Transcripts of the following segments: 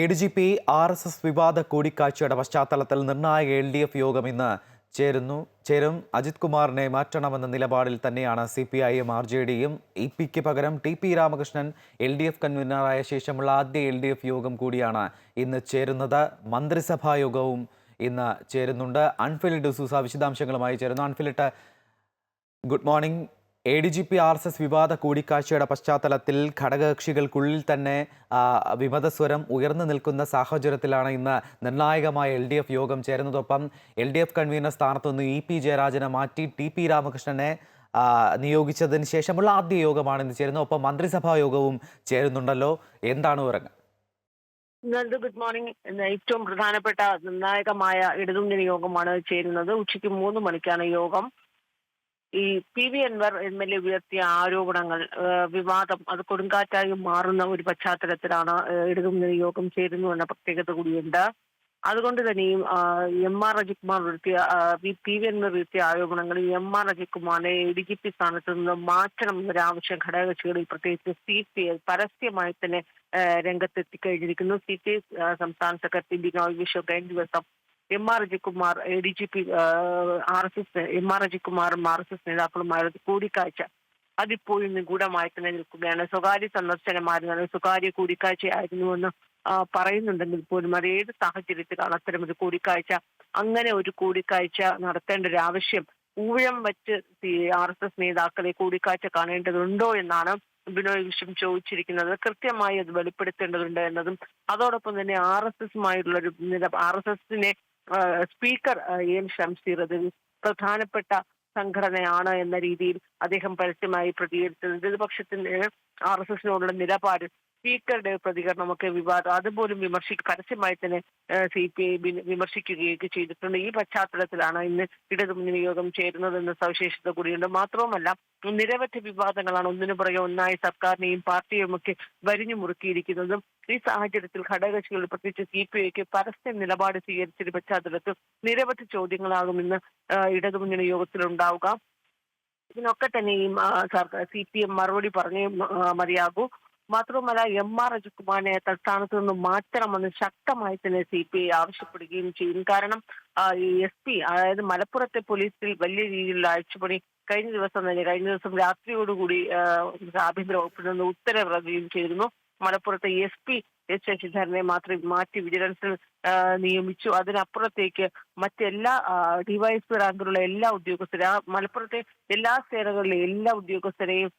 A D G P R S S വിവാദ കൂടിക്കാഴ്ചയുടെ പശ്ചാത്തലത്തിൽ നിർണായക എൽ ഡി എഫ് യോഗം ഇന്ന് ചേരുന്നു. ചേരും. അജിത് കുമാറിനെ മാറ്റണമെന്ന നിലപാടിൽ തന്നെയാണ് C P I M R J ഡിയും ഇ പിക്ക് പകരം T P Ramakrishnan L D F കൺവീനറായ ശേഷമുള്ള ആദ്യ എൽ ഡി എഫ് യോഗം കൂടിയാണ് ഇന്ന് ചേരുന്നത്. മന്ത്രിസഭാ യോഗവും ഇന്ന് ചേരുന്നുണ്ട്. അൺഫിലിഡ് സൂസ വിശദാംശങ്ങളുമായി ചേരുന്നു. അൺഫിലിട്ട് good morning. A D G P R S S വിവാദ കൂടിക്കാഴ്ചയുടെ പശ്ചാത്തലത്തിൽ ഘടകകക്ഷികൾക്കുള്ളിൽ തന്നെ വിമതസ്വരം ഉയർന്നു നിൽക്കുന്ന സാഹചര്യത്തിലാണ് ഇന്ന് നിർണായകമായ എൽ ഡി എഫ് യോഗം ചേരുന്നതൊപ്പം എൽ ഡി എഫ് കൺവീനർ സ്ഥാനത്തു നിന്ന് ഇ പി ജയരാജനെ മാറ്റി ടി പി രാമകൃഷ്ണനെ നിയോഗിച്ചതിന് ശേഷമുള്ള ആദ്യ യോഗമാണ് ഇന്ന് ചേരുന്നത്. ഒപ്പം മന്ത്രിസഭാ യോഗവും ചേരുന്നുണ്ടല്ലോ. എന്താണ് നന്ദു ഗുഡ് മോർണിംഗ്. ഏറ്റവും പ്രധാനപ്പെട്ട നിർണായകമായ ഇടതുമുന്നണി യോഗമാണ് ചേരുന്നത്. ഉച്ചയ്ക്ക് മൂന്ന് മണിക്കാണ് യോഗം. ഈ P V Anvar M L A ഉയർത്തിയ ആരോപണങ്ങൾ വിവാദം അത് കൊടുങ്കാറ്റായി മാറുന്ന ഒരു പശ്ചാത്തലത്തിലാണ് ഇടതുമുന്നണി യോഗം ചേരുന്നു എന്ന പ്രത്യേകത കൂടിയുണ്ട്. അതുകൊണ്ട് തന്നെയും എം ആർ അജിത്കുമാർ ഉയർത്തിയ പി വി അൻവർ ഉയർത്തിയ ആരോപണങ്ങൾ എം ആർ അജിത്കുമാറിനെ ഡി ജി പി സ്ഥാനത്ത് നിന്ന് മാറ്റണം എന്നൊരാവശ്യം ഘടകകക്ഷികളിൽ പ്രത്യേകിച്ച് സി പി ഐ പരസ്യമായി തന്നെ രംഗത്തെത്തിക്കഴിഞ്ഞിരിക്കുന്നു. സി പി ഐ സംസ്ഥാന സെക്രട്ടറി ബിനോയ് വിശ്വ കഴിഞ്ഞ ദിവസം M R Ajikumar D G P R S S M R അജികുമാറും R S S നേതാക്കളുമായിരുന്നു കൂടിക്കാഴ്ച അതിപ്പോഴും നിഗൂഢമായി തന്നെ നിൽക്കുകയാണ്. സ്വകാര്യ സന്ദർശനമായിരുന്നു. സ്വകാര്യ കൂടിക്കാഴ്ചയായിരുന്നുവെന്ന് പറയുന്നുണ്ടെങ്കിൽ പോലും അത് ഏത് സാഹചര്യത്തിലാണ് അത്തരം ഒരു കൂടിക്കാഴ്ച? അങ്ങനെ ഒരു കൂടിക്കാഴ്ച നടത്തേണ്ട ഒരു ആവശ്യം ഊഴം വെച്ച് ആർ എസ് എസ് നേതാക്കളെ കൂടിക്കാഴ്ച കാണേണ്ടതുണ്ടോ എന്നാണ് ബിനോയ് വിശ്വം ചോദിച്ചിരിക്കുന്നത്. കൃത്യമായി അത് വെളിപ്പെടുത്തേണ്ടതുണ്ട് എന്നതും അതോടൊപ്പം തന്നെ ആർ എസ് എസുമായുള്ള ഒരു ആർ എസ് എസിനെ സ്പീക്കർ എ എം ഷംസീർ അത് പ്രധാനപ്പെട്ട സംഘടനയാണ് എന്ന രീതിയിൽ അദ്ദേഹം പരസ്യമായി പ്രതികരിച്ചത്. ഇടതുപക്ഷത്തിന്റെ ആർ എസ് എസിനോടുള്ള നിലപാട് സ്പീക്കറുടെ പ്രതികരണമൊക്കെ വിവാദം അതുപോലും വിമർശി പരസ്യമായി തന്നെ സി പി ഐ വിമർശിക്കുകയൊക്കെ ചെയ്തിട്ടുണ്ട്. ഈ പശ്ചാത്തലത്തിലാണ് ഇന്ന് ഇടതുമുന്നണി യോഗം ചേരുന്നതെന്ന സവിശേഷത കൂടിയുണ്ട്. മാത്രവുമല്ല നിരവധി വിവാദങ്ങളാണ് ഒന്നിനു പുറകെ ഒന്നായി സർക്കാരിനെയും പാർട്ടിയെയും ഒക്കെ വരിഞ്ഞു മുറുക്കിയിരിക്കുന്നതും ഈ സാഹചര്യത്തിൽ ഘടകകക്ഷികൾ പ്രത്യേകിച്ച് സി പി ഐക്ക് പരസ്യ നിലപാട് സ്വീകരിച്ചൊരു പശ്ചാത്തലത്തിൽ നിരവധി ചോദ്യങ്ങളാകും ഇന്ന് ഇടതുമുന്നണി യോഗത്തിൽ ഉണ്ടാവുക. ഇതിനൊക്കെ തന്നെ ഈ സർക്കാർ സി പി എം മറുപടി പറഞ്ഞേ മതിയാകൂ. മാത്രവുമല്ല എം ആർ അജിത്കുമാറിനെ തൽസ്ഥാനത്ത് നിന്ന് മാറ്റണമെന്ന് ശക്തമായി തന്നെ സി പി ഐ ആവശ്യപ്പെടുകയും ചെയ്യും. കാരണം എസ് പി അതായത് മലപ്പുറത്തെ പോലീസിൽ വലിയ രീതിയിലുള്ള അഴിച്ചുപണി കഴിഞ്ഞ ദിവസം തന്നെ കഴിഞ്ഞ ദിവസം രാത്രിയോടുകൂടി ആഭ്യന്തര വകുപ്പിൽ നിന്ന് ഉത്തരവിറങ്ങുകയും ചെയ്തിരുന്നു. മലപ്പുറത്തെ എസ് പി എസ് ശശിധരനെ മാത്രം മാറ്റി വിജിലൻസിൽ നിയമിച്ചു. അതിനപ്പുറത്തേക്ക് മറ്റെല്ലാ ഡിവൈഎസ്പി റാങ്കിലുള്ള എല്ലാ ഉദ്യോഗസ്ഥരെ മലപ്പുറത്തെ എല്ലാ സേനകളിലെ എല്ലാ ഉദ്യോഗസ്ഥരെയും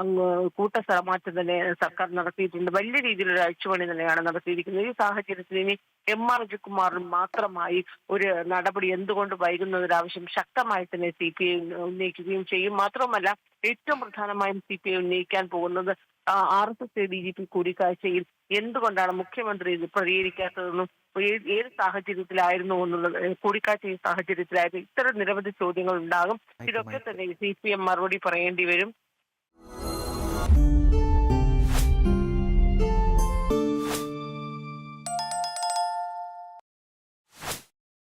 അങ്ങ് കൂട്ട സ്ഥലമാറ്റം തന്നെ സർക്കാർ നടത്തിയിട്ടുണ്ട്. വലിയ രീതിയിലൊരു അഴിച്ചുപണി തന്നെയാണ് നടത്തിയിരിക്കുന്നത്. ഈ സാഹചര്യത്തിൽ ഇനി എം ആർ അജികുമാറിന് മാത്രമായി ഒരു നടപടി എന്തുകൊണ്ട് വൈകുന്നതൊരാവശ്യം ശക്തമായി തന്നെ സി പി ഐ ഉന്നയിക്കുകയും ചെയ്യും? മാത്രമല്ല ഏറ്റവും പ്രധാനമായും സി പി ഐ ഉന്നയിക്കാൻ പോകുന്നത് R S S D G P കൂടിക്കാഴ്ചയിൽ എന്തുകൊണ്ടാണ് മുഖ്യമന്ത്രി ഇത് പ്രതികരിക്കാത്തതെന്നും ഏത് സാഹചര്യത്തിലായിരുന്നു എന്നുള്ളത് കൂടിക്കാഴ്ച ഈ സാഹചര്യത്തിലായിരുന്നു ഇത്തരം നിരവധി ചോദ്യങ്ങൾ ഉണ്ടാകും ഇതൊക്കെ തന്നെ സി പി എം മറുപടി പറയേണ്ടി വരും.